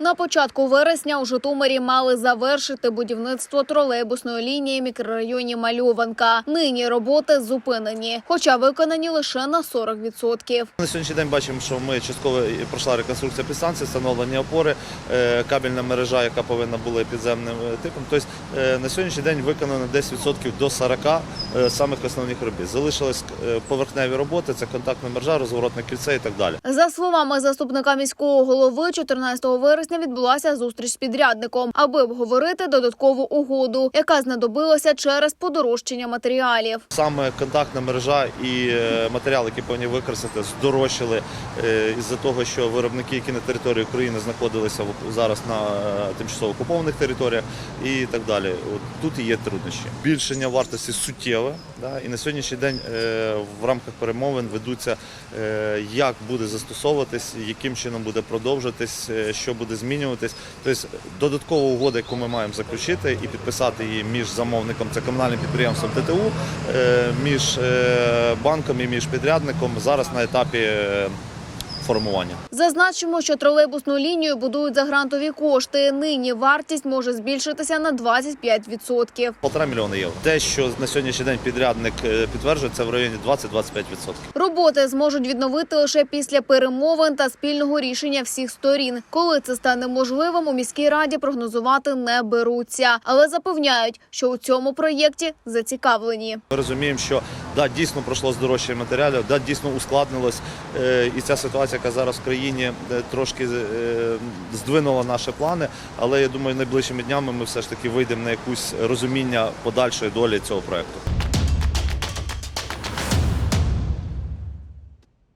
На початку вересня у Житомирі мали завершити будівництво тролейбусної лінії в мікрорайоні Мальованка. Нині роботи зупинені, хоча виконані лише на 40%. На сьогоднішній день бачимо, що ми частково пройшла реконструкція підстанції, встановлення опори, е, кабельна мережа, яка повинна була підземним е, типом. Тобто е, на сьогоднішній день виконано десь відсотків до 40 е, самих основних робіт. Залишились поверхневі роботи, це контактна мережа, розворотне кільце і так далі. За словами заступника міського голови, 14 вересня відбулася зустріч з підрядником, аби обговорити додаткову угоду, яка знадобилася через подорожчання матеріалів. Саме контактна мережа і е, матеріали, які повинні використати, здорожчали е, із-за того, що виробники, які на території України знаходилися зараз на е, тимчасово окупованих територіях і так далі. От Тут і є труднощі. Збільшення вартості суттєве. Да, і на сьогоднішній день в рамках перемовин ведуться, як буде застосовуватись, яким чином буде продовжуватись, е, що буде змінюватись. Тобто додаткова угода, яку ми маємо заключити і підписати її між замовником, це комунальним підприємством ТТУ, е, між е, банком і між підрядником зараз на етапі е, формування. Зазначимо, що тролейбусну лінію будують за грантові кошти. Нині вартість може збільшитися на 25%. Полтора мільйона євро. Те, що на сьогоднішній день підрядник е, підтверджує, це в районі 20-25%. Роботи зможуть відновити лише після перемовин та спільного рішення всіх сторін. Коли це стане можливим, у міській раді прогнозувати не беруться, але запевняють, що у цьому проєкті зацікавлені. Ми розуміємо, що да, дійсно пройшло здорожчання матеріалів, да, дійсно ускладнилось. Е, і ця ситуація, яка зараз в країні трошки е, здвинула наші плани. Але я думаю, найближчими днями ми все ж таки вийдемо на якусь розуміння подальшої долі цього проекту.